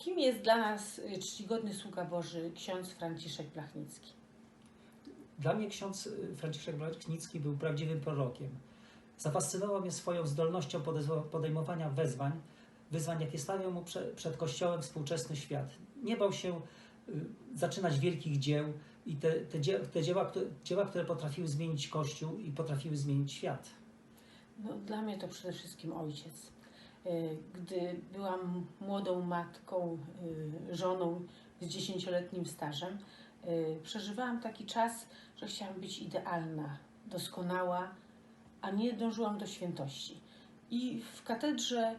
Kim jest dla nas y, czcigodny sługa Boży ksiądz Franciszek Blachnicki? Dla mnie ksiądz y, Franciszek Blachnicki był prawdziwym prorokiem. Zafascynował mnie swoją zdolnością podejmowania wezwań, wyzwań, jakie stawiał mu prze, przed Kościołem współczesny świat. Nie bał się y, zaczynać wielkich dzieł i te, te, dzie, te dzieła, które, dzieła, które potrafiły zmienić Kościół i potrafiły zmienić świat. No, dla mnie to przede wszystkim ojciec. Y, Gdy byłam młodą matką, y, żoną z dziesięcioletnim stażem, y, przeżywałam taki czas, że chciałam być idealna, doskonała, a nie dążyłam do świętości. I w katedrze,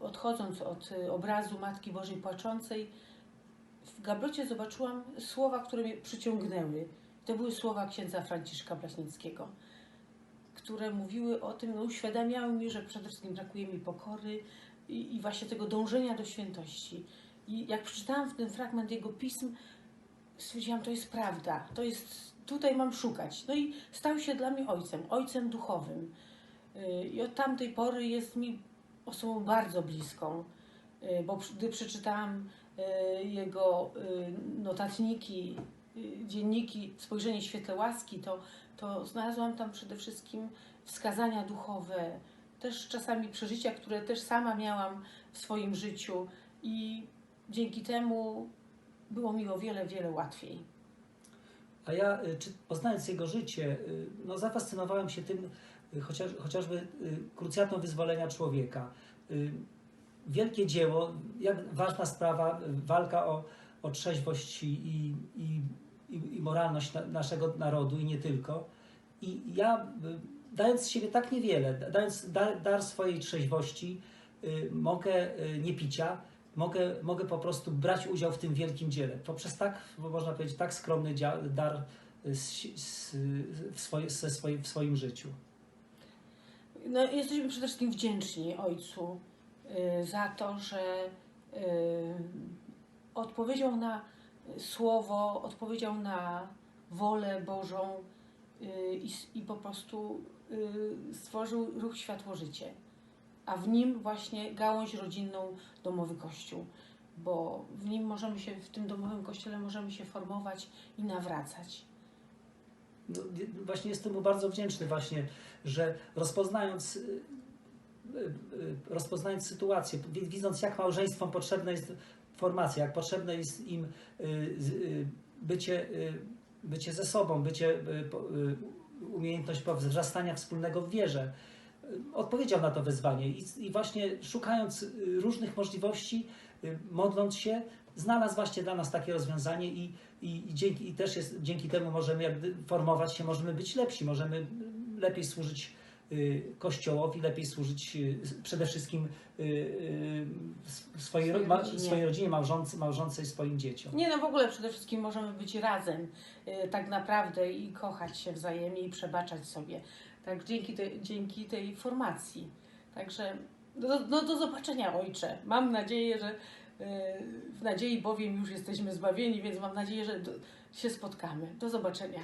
odchodząc od obrazu Matki Bożej Płaczącej, w gablocie zobaczyłam słowa, które mnie przyciągnęły. To były słowa księdza Franciszka Blaśnickiego które mówiły o tym, no, uświadamiały mi, że przede wszystkim brakuje mi pokory i, i właśnie tego dążenia do świętości. I jak przeczytałam w ten fragment jego pism, stwierdziłam, to jest prawda, to jest, tutaj mam szukać. No i stał się dla mnie ojcem, ojcem duchowym. Yy, I od tamtej pory jest mi osobą bardzo bliską, yy, bo gdy przeczytałam yy, jego notatniki, dzienniki, spojrzenie świetle łaski, to to znalazłam tam przede wszystkim wskazania duchowe, też czasami przeżycia, które też sama miałam w swoim życiu i dzięki temu było mi o wiele, wiele łatwiej. A ja, y, czy, poznając jego życie, y, no, zafascynowałem się tym, y, chociaż, chociażby y, krucjatą wyzwolenia człowieka. Y, Wielkie dzieło, jak ważna sprawa, y, walka o, o trzeźwość i, i moralność na, naszego narodu i nie tylko. I ja, y, dając z siebie tak niewiele, da- dając dar, dar swojej trzeźwości, y, mogę y, nie picia, mogę, mogę po prostu brać udział w tym wielkim dziele. Poprzez tak, można powiedzieć, tak skromny dar w, swoje, w swoim życiu. No, jesteśmy przede wszystkim wdzięczni Ojcu za to, że odpowiedział na słowo, odpowiedział na wolę Bożą y, i, i po prostu y, stworzył ruch Światło-Życie. A w nim właśnie gałąź rodzinną Domowy Kościół, bo w nim możemy się, w tym domowym kościele możemy się formować i nawracać. No, właśnie jestem mu bardzo wdzięczny właśnie, że rozpoznając, y, rozpoznając sytuację, wi- widząc jak małżeństwom potrzebna jest formacja, jak potrzebne jest im y, y, bycie, y, bycie ze sobą, bycie, y, y, umiejętność wzrastania wspólnego w wierze. y, Odpowiedział na to wezwanie i, właśnie szukając y, różnych możliwości, y, modląc się, znalazł właśnie dla nas takie rozwiązanie i, i, dzięki, i też jest, dzięki temu możemy formować się, możemy być lepsi, możemy y, lepiej służyć y, Kościołowi, lepiej służyć y, przede wszystkim y, y, swojej, Swojej rodzinie. swojej rodzinie, małżonce, małżonce i swoim dzieciom. Nie no, w ogóle przede wszystkim możemy być razem y, tak naprawdę i kochać się wzajemnie i przebaczać sobie. Tak, dzięki, tej dzięki tej formacji. Także no, no do zobaczenia ojcze. Mam nadzieję, że y, w nadziei bowiem już jesteśmy zbawieni, więc mam nadzieję, że do, się spotkamy. Do zobaczenia.